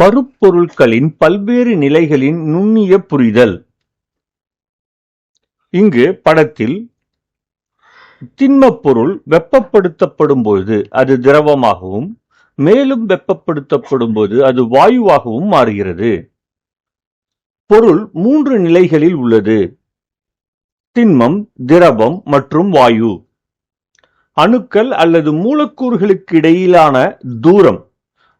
பருப்பொருட்களின் பல்வேறு நிலைகளின் நுண்ணிய புரிதல். இங்கு படத்தில் திண்மப் பொருள் வெப்பப்படுத்தப்படும் பொழுது அது திரவமாகவும் மேலும் வெப்பப்படுத்தப்படும் போது அது வாயுவாகவும் மாறுகிறது. பொருள் மூன்று நிலைகளில் உள்ளது. திண்மம் திரவம் மற்றும் வாயு. அணுக்கள் அல்லது மூலக்கூறுகளுக்கு இடையிலான தூரம்.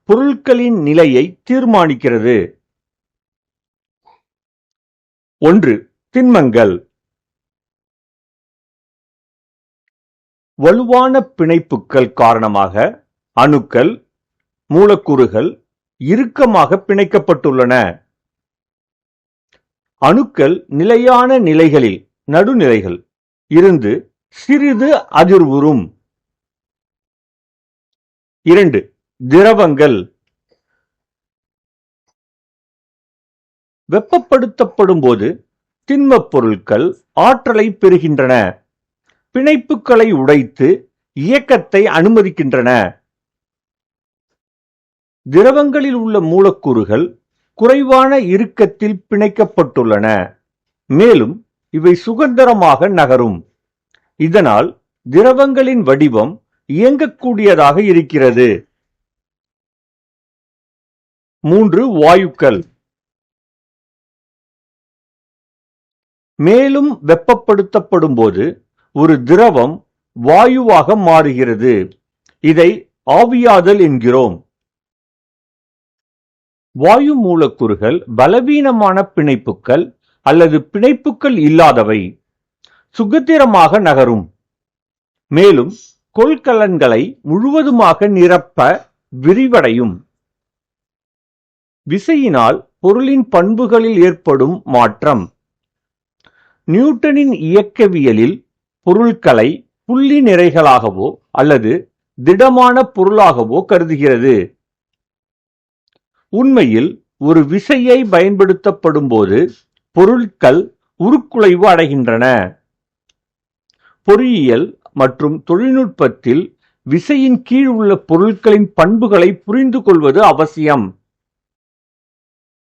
பொருட்களின் நிலையை தீர்மானிக்கிறது. ஒன்று திண்மங்கள். வலுவான பிணைப்புகள் காரணமாக அணுக்கள் மூலக்கூறுகள் இறுக்கமாக பிணைக்கப்பட்டுள்ளன. அணுக்கள் நிலையான நிலைகளில் நடுநிலைகள் இருந்து சிறிது அதிர்வுறும். இரண்டு திரவங்கள் வெப்பப்படுத்தப்படும் போது திண்மப் பொருட்கள் ஆற்றலை பெறுகின்றன. பிணைப்புகளை உடைத்து இயக்கத்தை அனுமதிக்கின்றன. திரவங்களில் உள்ள மூலக்கூறுகள் குறைவான இறுக்கத்தில் பிணைக்கப்பட்டுள்ளன. மேலும் இவை சுதந்திரமாக நகரும். இதனால் திரவங்களின் வடிவம் இயங்கக்கூடியதாக இருக்கிறது. மூன்று வாயுக்கள். மேலும் வெப்பப்படுத்தப்படும் போது ஒரு திரவம் வாயுவாக மாறுகிறது. இதை ஆவியாதல் என்கிறோம். வாயு மூலக்கூறுகள் பலவீனமான பிணைப்புகள் அல்லது பிணைப்புகள் இல்லாதவை. சுகத்திரமாக நகரும். மேலும் கொள்கலன்களை முழுவதுமாக நிரப்ப விரிவடையும். விசையினால் பொருளின் பண்புகளில் ஏற்படும் மாற்றம். நியூட்டனின் இயக்கவியலில் பொருட்களை புள்ளி நிறைகளாகவோ அல்லது திடமான பொருளாகவோ கருதுகிறது. உண்மையில் ஒரு விசையை பயன்படுத்தப்படும் போது பொருட்கள் உருக்குலைவு அடைகின்றன. பொறியியல் மற்றும் தொழில்நுட்பத்தில் விசையின் கீழ் உள்ள பொருட்களின் பண்புகளை புரிந்து கொள்வது அவசியம்.